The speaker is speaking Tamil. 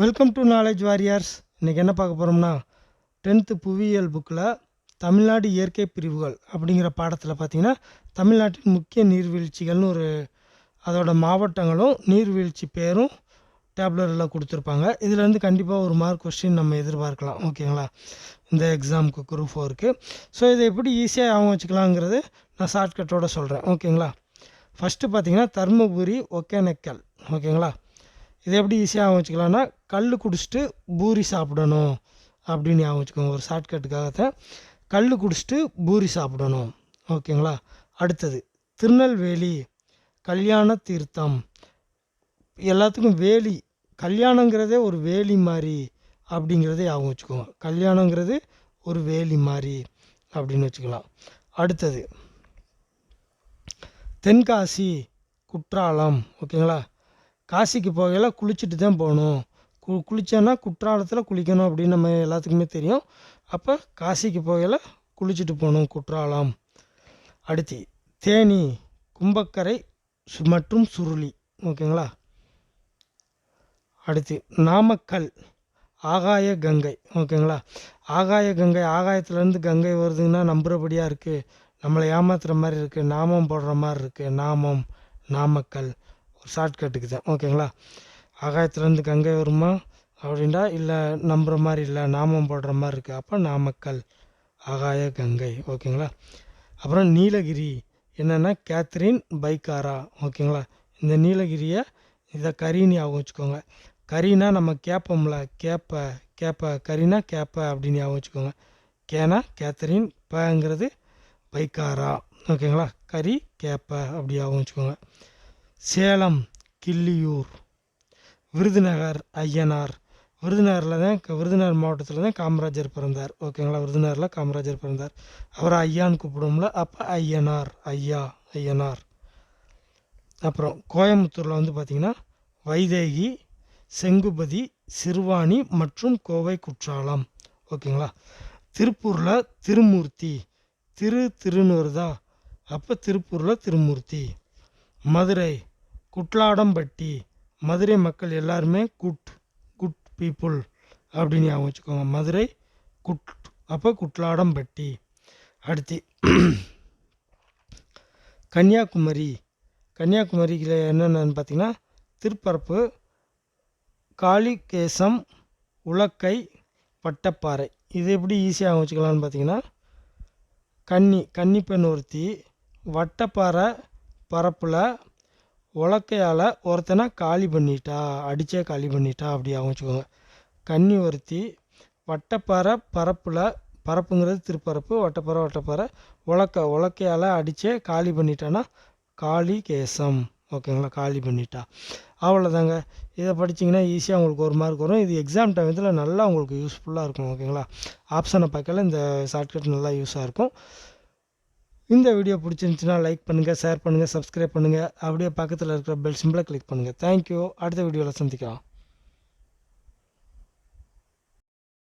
வெல்கம் டு நாலேஜ் வாரியர்ஸ் இன்றைக்கி என்ன பார்க்க போகிறோம்னா டென்த்து புவியியல் புக்கில் தமிழ்நாடு இயற்கை பிரிவுகள் அப்படிங்கிற பாடத்தில் பார்த்திங்கன்னா தமிழ்நாட்டின் முக்கிய நீர்வீழ்ச்சிகள்னு ஒரு அதோட மாவட்டங்களும் நீர்வீழ்ச்சி பேரும் டேப்லரில் கொடுத்துருப்பாங்க. இதுலேருந்து கண்டிப்பாக ஒரு மார்க் கொஸ்டின் நம்ம எதிர்பார்க்கலாம். ஓகேங்களா இந்த எக்ஸாமுக்கு குரூப் ஃபோருக்கு ஸோ இதை எப்படி ஈஸியாக ஞாபகம் வச்சுக்கலாங்கிறது நான் ஷார்ட்கட்டோடு சொல்கிறேன் ஓகேங்களா ஃபஸ்ட்டு பார்த்தீங்கன்னா தருமபுரி ஒகேனக்கல். ஓகேங்களா இதை எப்படி ஈஸியாக ஞாபகம் வச்சுக்கலாம்னா கல் குடிச்சிட்டு பூரி சாப்பிடணும் அப்படின்னு ஞாபகம் வச்சுக்கோங்க. ஒரு ஷார்ட்கட்டுக்காகத்தான் கல் குடிச்சிட்டு பூரி சாப்பிடணும். ஓகேங்களா? அடுத்தது திருநெல்வேலி கல்யாண தீர்த்தம். எல்லாத்துக்கும் வேலி கல்யாணங்கிறதே ஒரு வேலி மாதிரி அப்படிங்கிறதே ஞாபகம் வச்சுக்கோங்க. கல்யாணங்கிறது ஒரு வேலி மாதிரி அப்படின்னு வச்சுக்கலாம். அடுத்தது தென்காசி குற்றாலம். ஓகேங்களா? காசிக்கு போகையில் குளிச்சுட்டு தான் போகணும். கு குளித்தோன்னா குற்றாலத்தில் குளிக்கணும் அப்படின்னு நம்ம எல்லாத்துக்குமே தெரியும். அப்போ காசிக்கு போகையில் குளிச்சுட்டு போகணும் குற்றாலம். அடுத்து தேனி கும்பக்கரை சு- மற்றும் சுருளி. ஓகேங்களா? அடுத்து நாமக்கல் ஆகாய கங்கை. ஓகேங்களா? ஆகாய கங்கை ஆகாயத்துலேருந்து கங்கை வருதுன்னா நம்புகிறபடியாக இருக்குது நம்மளை ஏமாத்துகிற மாதிரி இருக்குது நாமம் போடுற மாதிரி இருக்குது நாமம் நாமக்கல். ஷார்ட்கட்டுக்கு தான். ஓகேங்களா? ஆகாயத்துலேருந்து கங்கை வருமா அப்படின்டா இல்லை நம்புகிற மாதிரி இல்லை நாமம் போடுற மாதிரி இருக்குது அப்போ நாமக்கல் ஆகாய கங்கை. ஓகேங்களா? அப்புறம் நீலகிரி. என்னென்னா கேத்ரின் பைக்காரா? ஓகேங்களா? இந்த நீலகிரியை இதை கரின்னு ஞாபகம் வச்சுக்கோங்க. கரினா நம்ம கேட்போம்ல கேப்ப கேப்ப கரினா கேப்ப அப்படின்னு ஞாபகம் வச்சுக்கோங்க. கேனா கேத்தரின் பங்கிறது பைக்காரா? ஓகேங்களா? கரி கேப்ப அப்படி ஞாபகம் வச்சுக்கோங்க. சேலம் கிள்ளியூர். விருதுநகர் ஐயனார். விருதுநகரில் தான் விருதுநகர் மாவட்டத்தில் தான் காமராஜர் பிறந்தார். ஓகேங்களா விருதுநகரில் காமராஜர் பிறந்தார். அவரை ஐயான்னு கூப்பிடுவோம்ல அப்போ ஐயனார் ஐயா ஐயனார். அப்புறம் கோயம்புத்தூரில் வந்து பார்த்திங்கன்னா வைதேகி செங்குபதி சிறுவாணி மற்றும் கோவை குற்றாலம். ஓகேங்களா திருப்பூரில் திருமூர்த்தி. திரு திருன்னு வருதா அப்போ திருப்பூரில் திருமூர்த்தி. மதுரை குட்லாடம்பட்டி. மதுரை மக்கள் எல்லாருமே குட் குட் பீப்புள் அப்படின்னு ஞாபகம் வச்சுக்கோங்க. மதுரை குட் அப்போ குட்லாடம்பட்டி. அடுத்து கன்னியாகுமரி. கன்னியாகுமரியில் என்னென்னு பார்த்தீங்கன்னா திருப்பரப்பு காளிகேசம் உலக்கை பட்டப்பாறை. இது எப்படி ஈஸியாக வச்சுக்கலாம்னு பார்த்தீங்கன்னா கன்னி கன்னிப்பெண் ஒருத்தி வட்டப்பாறை பரப்பில் உலக்கையால் ஒருத்தனை காலி பண்ணிட்டா அடித்தே காலி பண்ணிட்டா அப்படி ஆகும் வச்சுக்கோங்க. கன்னி ஒருத்தி வட்டப்பாறை பரப்பில் பரப்புங்கிறது திருப்பரப்பு வட்டப்பாறை வட்டப்பாறை உலக்க உலக்கையால் அடித்தே காலி பண்ணிட்டான்னா காளி கேசம். ஓகேங்களா? காலி பண்ணிட்டா. அவ்வளோதாங்க இதை படிச்சிங்கன்னா ஈஸியாக உங்களுக்கு ஒரு மார்க் வரும். இது எக்ஸாம் டைமத்தில் நல்லா உங்களுக்கு யூஸ்ஃபுல்லாக இருக்கும். ஓகேங்களா? ஆப்ஷனை பார்க்கல. இந்த ஷார்ட்கட் நல்லா யூஸாக இருக்கும். இந்த வீடியோ பிடிச்சிருந்துச்சுன்னா லைக் பண்ணுங்கள் ஷேர் பண்ணுங்கள் சப்ஸ்கிரைப் பண்ணுங்கள் அப்படியே பக்கத்தில் இருக்கிற பெல் சிம்பிளை கிளிக் பண்ணுங்கள் தேங்க்யூ அடுத்த வீடியோவில் சந்திக்கலாம்.